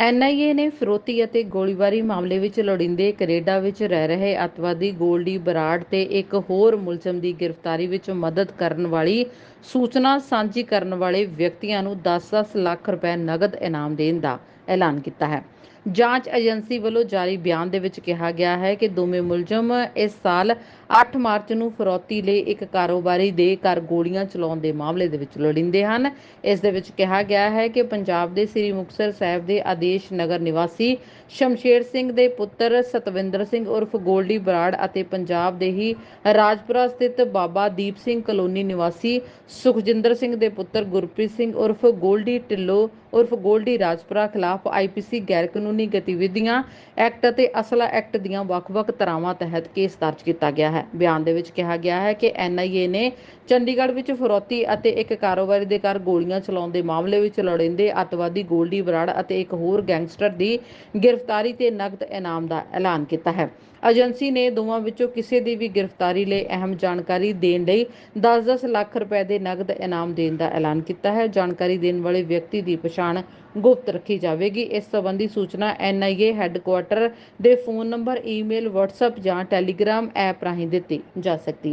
NIA ਨੇ ਫਿਰੋਤੀ ਅਤੇ ਗੋਲੀਬਾਰੀ ਮਾਮਲੇ ਵਿੱਚ ਲੋੜੀਂਦੇ ਕੈਨੇਡਾ ਵਿੱਚ ਰਹਿ ਰਹੇ ਅੱਤਵਾਦੀ ਗੋਲਡੀ ਬਰਾੜ ਤੇ ਇੱਕ ਹੋਰ ਮੁਲਜ਼ਮ ਦੀ ਗ੍ਰਿਫਤਾਰੀ ਵਿੱਚ ਮਦਦ ਕਰਨ ਵਾਲੀ ਸੂਚਨਾ ਸਾਂਝੀ ਕਰਨ ਵਾਲੇ ਵਿਅਕਤੀਆਂ ਨੂੰ 10-10 ਲੱਖ ਰੁਪਏ ਨਗਦ ਇਨਾਮ ਦੇਣ ਦਾ ਐਲਾਨ ਕੀਤਾ ਹੈ। ਜਾਂਚ ਏਜੰਸੀ ਵੱਲੋਂ ਜਾਰੀ ਬਿਆਨ ਦੇ ਵਿੱਚ ਕਿਹਾ ਗਿਆ ਹੈ ਕਿ ਦੋਵੇਂ ਮੁਲਜ਼ਮ ਇਸ ਸਾਲ 8 ਮਾਰਚ ਨੂੰ ਫਰੋਤੀ ਲਈ ਇੱਕ ਕਾਰੋਬਾਰੀ ਦੇ ਘਰ ਗੋਲੀਆਂ ਚਲਾਉਣ ਦੇ ਮਾਮਲੇ ਦੇ ਵਿੱਚ ਲੋੜੀਂਦੇ ਹਨ। ਇਸ ਦੇ ਵਿੱਚ ਕਿਹਾ ਗਿਆ ਹੈ ਕਿ ਪੰਜਾਬ ਦੇ ਸ੍ਰੀ ਮੁਕਤਸਰ ਸਾਹਿਬ ਦੇ ਆਦੇਸ਼ ਨਗਰ ਨਿਵਾਸੀ ਸ਼ਮਸ਼ੇਰ ਸਿੰਘ ਦੇ ਪੁੱਤਰ ਸਤਵਿੰਦਰ ਸਿੰਘ ਉਰਫ ਗੋਲਡੀ ਬਰਾੜ ਅਤੇ ਪੰਜਾਬ ਦੇ ਹੀ ਰਾਜਪੁਰਾ ਸਥਿਤ ਬਾਬਾ ਦੀਪ ਸਿੰਘ ਕਲੋਨੀ ਨਿਵਾਸੀ ਸੁਖਜਿੰਦਰ ਸਿੰਘ ਦੇ ਪੁੱਤਰ ਗੁਰਪ੍ਰੀਤ ਸਿੰਘ ਉਰਫ ਗੋਲਡੀ ਢਿੱਲੋਂ ਉਰਫ ਗੋਲਡੀ ਰਾਜਪੁਰਾ ਖਿਲਾਫ ਆਈਪੀਸੀ ਗੈਰ ਕਾਨੂੰਨੀ ਗਤੀਵਿਧੀਆਂ ਐਕਟ ਅਤੇ ਅਸਲਾ ਐਕਟ ਦੀਆਂ ਵੱਖ-ਵੱਖ ਧਾਰਾਵਾਂ ਤਹਿਤ ਕੇਸ ਦਰਜ ਕੀਤਾ ਗਿਆ ਹੈ। ਬਿਆਨ ਦੇ ਵਿੱਚ ਕਿਹਾ ਗਿਆ ਹੈ ਕਿ ਐਨਆਈਏ ਨੇ ਚੰਡੀਗੜ੍ਹ ਵਿੱਚ ਫਿਰੌਤੀ ਅਤੇ ਇੱਕ ਕਾਰੋਬਾਰੀ ਦੇ ਘਰ ਗੋਲੀਆਂ ਚਲਾਉਣ ਦੇ ਮਾਮਲੇ ਵਿੱਚ ਲੋੜੀਂਦੇ ਅੱਤਵਾਦੀ ਗੋਲਡੀ ਬਰਾੜ ਅਤੇ ਇੱਕ ਹੋਰ ਗੈਂਗਸਟਰ ਦੀ ਗ੍ਰਿਫਤਾਰੀ ਤੇ ਨਕਦ ਇਨਾਮ ਦਾ ਐਲਾਨ ਕੀਤਾ ਹੈ। ਏਜੰਸੀ ਨੇ ਦੋਵਾਂ ਵਿੱਚੋਂ ਕਿਸੇ ਦੀ ਵੀ ਗ੍ਰਿਫਤਾਰੀ ਲਈ ਅਹਿਮ ਜਾਣਕਾਰੀ ਦੇਣ ਲਈ 10-10 ਲੱਖ ਰੁਪਏ ਦੇ ਨਕਦ ਇਨਾਮ ਦੇਣ ਦਾ ਐਲਾਨ ਕੀਤਾ ਹੈ। ਜਾਣਕਾਰੀ ਦੇਣ ਵਾਲੇ ਵਿਅਕਤੀ ਦੀ ਪਛਾਣ ਗੁਪਤ ਰੱਖੀ ਜਾਵੇਗੀ। ਇਸ ਸੰਬੰਧੀ ਸੂਚਨਾ ਐਨਆਈਏ ਹੈੱਡਕੁਆਟਰ ਦੇ ਫੋਨ ਨੰਬਰ, ਈਮੇਲ WhatsApp ਜਾਂ ਟੈਲੀਗ੍ਰਾਮ ਐਪ ਰਾਹੀਂ ਦਿੱਤੀ ਜਾ ਸਕਦੀ